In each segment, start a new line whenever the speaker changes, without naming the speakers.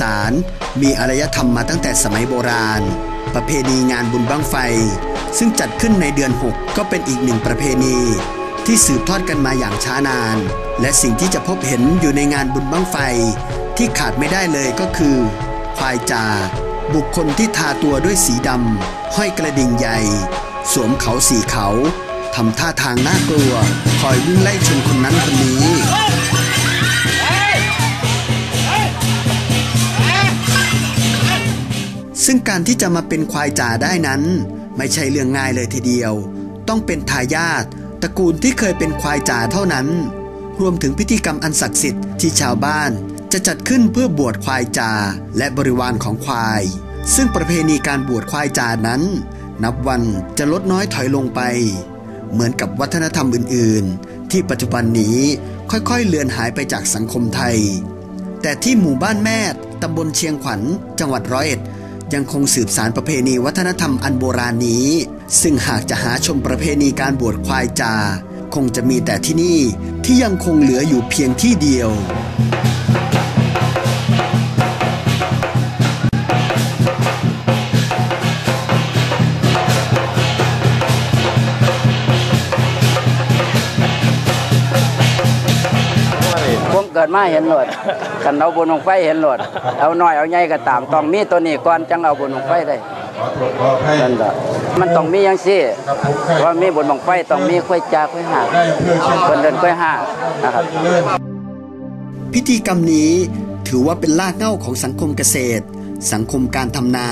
สาน มีอารยธรรมมาตั้งแต่สมัยโบราณ ประเพณีงานบุญบั้งไฟ ซึ่งจัดขึ้นในเดือน 6 ก็เป็นอีกหนึ่งประเพณี ที่สืบทอดกันมาอย่างช้านาน และสิ่งที่จะพบเห็นอยู่ในงานบุญบั้งไฟ ที่ขาดไม่ได้เลยก็คือ ควายจา บุคคลที่ทาตัวด้วยสีดำห้อยกระดิ่งใหญ่ สวมเขาสีเขาทำท่าทางน่ากลัว คอยวิ่งไล่ชนคนนั้นคนนี้ ซึ่งการที่จะมาเป็นควายจ่าได้นั้น ไม่ใช่เรื่องง่ายเลยทีเดียว ต้องเป็นทายาทตระกูลที่เคยเป็นควายจ่าเท่านั้น รวมถึงพิธีกรรมอันศักดิ์สิทธิ์ที่ชาวบ้านจะจัดขึ้นเพื่อบวชควายจ่าและบริวารของควาย ซึ่งประเพณีการบวชควายจ่านั้น นับวันจะลดน้อยถอยลงไป เหมือนกับวัฒนธรรมอื่น ๆ ที่ปัจจุบันนี้ค่อยๆ เลือนหายไปจากสังคมไทย แต่ที่หมู่บ้านแม่ตำบลเชียงขวัญ จังหวัดร้อยเอ็ด ยังคงสืบสารประเพณีวัฒนธรรมอันโบราณนี้ ซึ่งหากจะหาชมประเพณีการบวชควายจา คงจะมีแต่ที่นี่ที่ยังคงเหลืออยู่เพียงที่เดียว
ดมาเห็นโหลดกันเอาบุญของไฟเห็นโหลดเอาน้อยเอาใหญ่ก็ตามต้องมีตัวนี้ก่อนจังเอาบุญของไฟได้นั่นก็มันต้องมีอย่างซี่ว่ามีบุญของไฟต้องมีค่อยจาค่อยหาคนเดินค่อยหานะครับ
พิธีกรรมนี้ถือว่าเป็นรากเหง้าของสังคมเกษตร สังคมการทำนา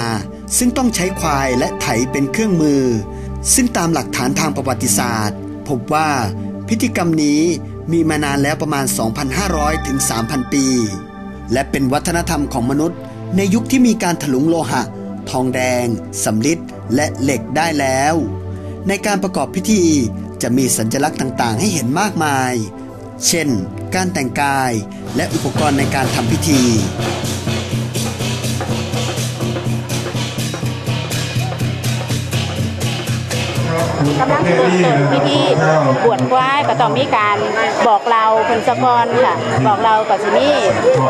ซึ่งต้องใช้ควายและไถเป็นเครื่องมือ ซึ่งตามหลักฐานทางประวัติศาสตร์ พบว่าพิธีกรรมนี้ มีมานานแล้วประมาณ 2,500 ถึง 3,000 ปี และเป็นวัฒนธรรมของมนุษย์ ในยุคที่มีการถลุงโลหะ ทองแดงสำริดและเหล็กได้แล้ว ในการประกอบพิธีจะมีสัญลักษณ์ต่างๆ ให้เห็นมากมาย เช่น การแต่งกายและอุปกรณ์ในการทำพิธี
กำลังเริ่มต้นพิธีบวชควายก็ต้องมีการบอกเราเพิ่นสะกอนค่ะ บอกเราก็สิมี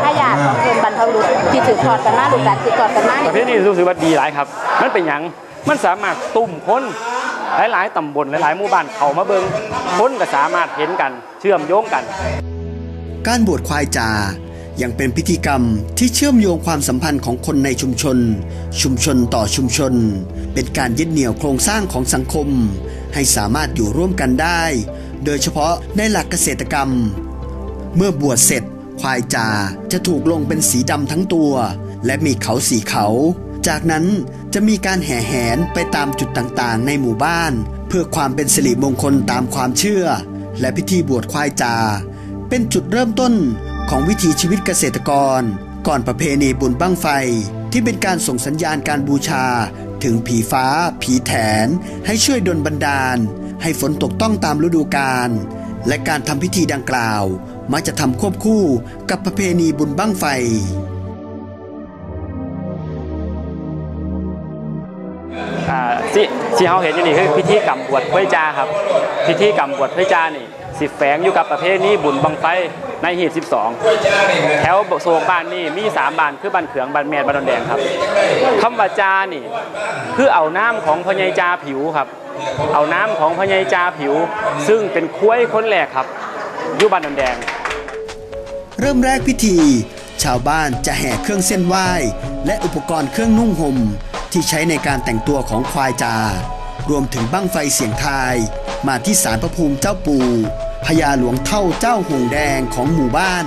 ถ้าอยากของเพิ่นบรรพบุรุษที่สืบทอดกันมาลูกหลานสืบทอดกันมา
ประเภทนี้รู้สึกว่าดีหลายครับ มันเป็นหยังมันสามารถตุ่มคนหลายๆตำบลหลายๆหมู่บ้านเขามาเบิงคนก็สามารถเห็นกันเชื่อมโยงกัน
การบวชควายจา ยังเป็นพิธีกรรมที่เชื่อมโยงความสัมพันธ์ของคนในชุมชน ชุมชนต่อชุมชน เป็นการยึดเหนี่ยวโครงสร้างของสังคม ให้สามารถอยู่ร่วมกันได้ โดยเฉพาะในหลักเกษตรกรรม เมื่อบวชเสร็จ ควายจาจะถูกลงเป็นสีดำทั้งตัว และมีเขาสีเขา จากนั้นจะมีการแห่แหนไปตามจุดต่างๆ ในหมู่บ้าน เพื่อความเป็นสิริมงคลตามความเชื่อ และพิธีบวชควายจาเป็นจุดเริ่มต้น ของวิถีชีวิตเกษตรกร ก่อนประเพณีบุญบั้งไฟ ที่เป็นการส่งสัญญาณการบูชา ถึงผีฟ้า ผีแถน ให้ช่วยดลบันดาล ให้ฝนตกต้องตามฤดูกาลและการทำพิธีดังกล่าว มักจะทำควบคู่กับประเพณีบุญบั้งไฟ
ที่ที่เราเห็นอยู่นี่คือพิธีกรรมบวชเพื่อจาครับ พิธีกรรมบวชเพื่อจานี่สิแฝงอยู่กับประเพณีบุญบังไฟ ในหีบ 12 แถวโซงบ้านนี่มีสามบ้านคือบ้านเขืองบ้านแมนบ้านดอนแดงครับคำว่าจานี่คือเอาน้ำของพญายจาผิวครับ เอาน้ำของพญายจาผิว ซึ่งเป็นคุ้ยคนแรกครับยู่บ้านดอนแดง
เริ่มแรกพิธี ชาวบ้านจะแห่เครื่องเส้นไหว้ และอุปกรณ์เครื่องนุ่งห่มที่ใช้ในการแต่งตัวของควายจา รวมถึงบั้งไฟเสียงทาย มาที่ศาลพระภูมิเจ้าปู่ พญาหลวงเท่าเจ้าหงแดงของหมู่บ้าน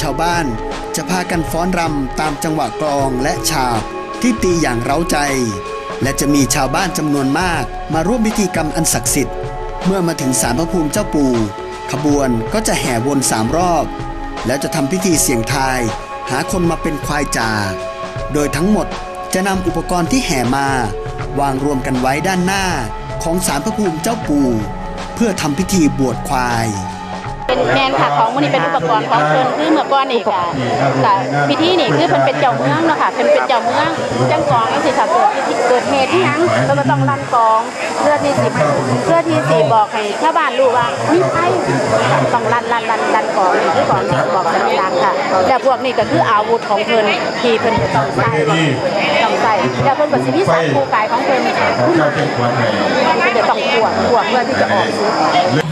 ชาวบ้านจะพากันฟ้อนรำตามจังหวะกลองและฉาบที่ตีอย่างเร้าใจ และจะมีชาวบ้านจำนวนมากมาร่วมพิธีกรรมอันศักดิ์สิทธิ์ เมื่อมาถึงศาลพระภูมิเจ้าปู่ ขบวนก็จะแห่วนสามรอบ แล้วจะทำพิธีเสี่ยงทาย หาคนมาเป็นควายจ่า โดยทั้งหมดจะนำอุปกรณ์ที่แห่มา วางรวมกันไว้ด้านหน้าของศาลพระภูมิเจ้าปู่ พื่อทำพิธีบวชควาย
เป็นแมนค่ะของมันนี่เป็นอุปกรณ์ของเพิ่นคือเมื่อก่อนนี่ค่ะค่ะพิธีนี่คือเพิ่นเป็นเจ้าเมืองเนาะค่ะเพิ่นเป็นเจ้าเมืองจังกองจังซี่ค่ะเกิดเกิดเหตุที่หยังเพิ่นก็ต้องลั่นกองเพื่อที่สิเพื่อที่สิบอกให้ชาวบ้านรู้ว่ามีไผต้องลั่นลั่นลั่นลั่นกองนี่คือของที่บอกสัญลักษณ์ค่ะแต่พวกนี้ก็คืออาวุธของเพิ่นที่เพิ่นต้องใช้ต้องใช้แล้วเพิ่นก็สิมีสัตว์คู่กายของเพิ่น
ของเราเพิ่
นจะต้องขวบขวบเพื่อที่จะออกซื้อ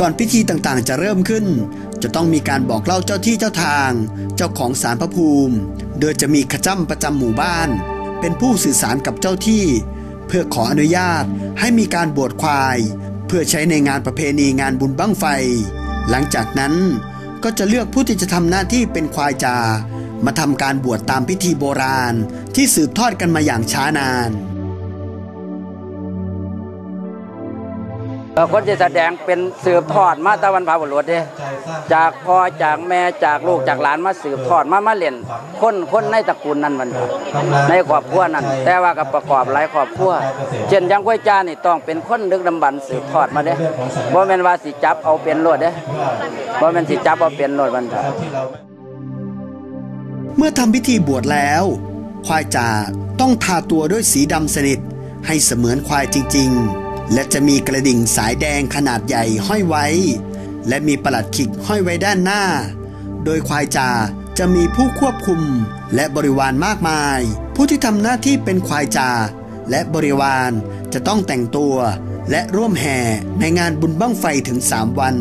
ก่อนพิ
ธีต่างๆ จะเริ่มขึ้น จะต้องมีการบอกเล่าเจ้าที่เจ้าทาง เจ้าของสารพระภูมิ โดยจะมีขจ้ำประจำหมู่บ้าน เป็นผู้สื่อสารกับเจ้าที่ เพื่อขออนุญาตให้มีการบวชควาย เพื่อใช้ในงานประเพณีงานบุญบั้งไฟ หลังจากนั้นก็จะเลือกผู้ที่จะทำหน้าที่เป็นควายจา มาทำการบวชตามพิธีโบราณ ที่สืบทอดกันมาอย่างช้านาน
คนที่แสดงเป็นสืบทอดมาตะวันพาบุรุษเด้จากพ่อจากแม่จากลูกจากหลานมาสืบทอดมามาเล่นคนคนในตระกูลนั้นมันในครอบครัวนั้น แต่ว่าก็ประกอบหลายครอบครัวเช่นอยังกล้วยจ้านี่ต้องเป็นคนดึกดำบรรพ์สืบทอดมาเด้บ่แม่นว่าสิจับเอาเป็นโลดเด้บ่แม่นสิจับเอาเป็นโลดมันเถอะ
เมื่อทำพิธีบวชแล้ว ควายจ่าต้องทาตัวด้วยสีดำสนิทให้เสมือนควายจริง ๆ และจะมีกระดิ่งสายแดงขนาดใหญ่ห้อยไว้ และมีประหลัดขิกห้อยไว้ด้านหน้า โดยควายจ่าจะมีผู้ควบคุมและบริวารมากมาย ผู้ที่ทำหน้าที่เป็นควายจ่าและบริวารจะต้องแต่งตัวและร่วมแห่ในงานบุญบั้งไฟถึง 3 วัน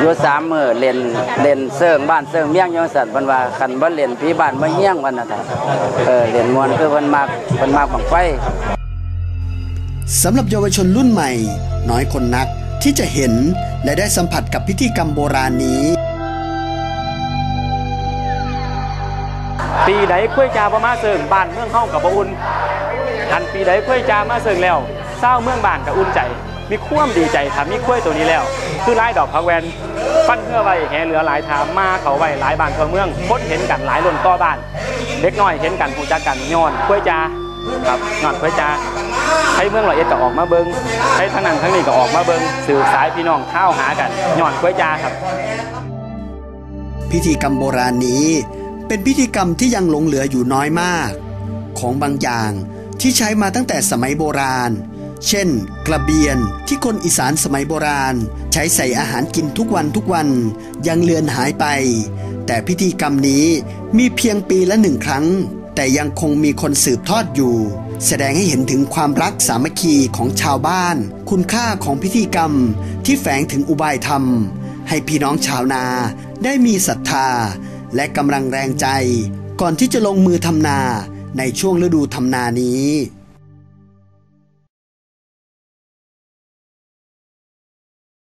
อยู่สามมือเล่นเล่นเซิร์งบ้านเซิร์งเมี่ยงยู่สั่นเพิ่นว่าคันบ่เล่นพี่บ้านบ่เฮียงวันน่ะท่ะเออเล่นมวนคือเพิ่นมักเพิ่นมักบังไฟ
สำหรับเยาวชนรุ่นใหม่ น้อยคนนักที่จะเห็นและได้สัมผัสกับพิธีกรรมโบราณนี้
ปีใดกล้วยจาบ่มาเสิงบ้านเมืองเฮากับบ่อุ่นทันปีใดกล้วยจามาเสิงแล้วเศร้าเมืองบ้านก็อุ่นใจ มีความดีใจถ้ามีกล้วยตัวนี้แล้ว คือลายดอกพักแวนฟันเพื่อไว้แห่เหลือหลายทามมาเขาไว้หลายบ้านทั่วเมืองคนเห็นกันหลายล้นต่อบ้านเด็กน้อยเห็นกันผู้จักกันย้อนกล้วยจาครับย้อนกล้วยจา ให้เมืองละเอียดก็ออกมาเบิงให้ทั้งนั้นทั้งนี้ก็ออกมาเบิงสื่อสายพี่น้องข้าวหากันย้อนกล้วยจาครับ
พิธีกรรมโบราณนี้ เป็นพิธีกรรมที่ยังหลงเหลืออยู่น้อยมาก ของบางอย่างที่ใช้มาตั้งแต่สมัยโบราณ เช่น กระเบียนที่คนอีสานสมัยโบราณ ใช้ใส่อาหารกินทุกวันทุกวัน ยังเลือนหายไป แต่พิธีกรรมนี้มีเพียงปีละหนึ่งครั้ง แต่ยังคงมีคนสืบทอดอยู่ แสดงให้เห็นถึงความรักสามัคคีของชาวบ้าน คุณค่าของพิธีกรรมที่แฝงถึงอุบายธรรม ให้พี่น้องชาวนาได้มีศรัทธา และกำลังแรงใจ ก่อนที่จะลงมือทำนาในช่วงฤดูทำนานี้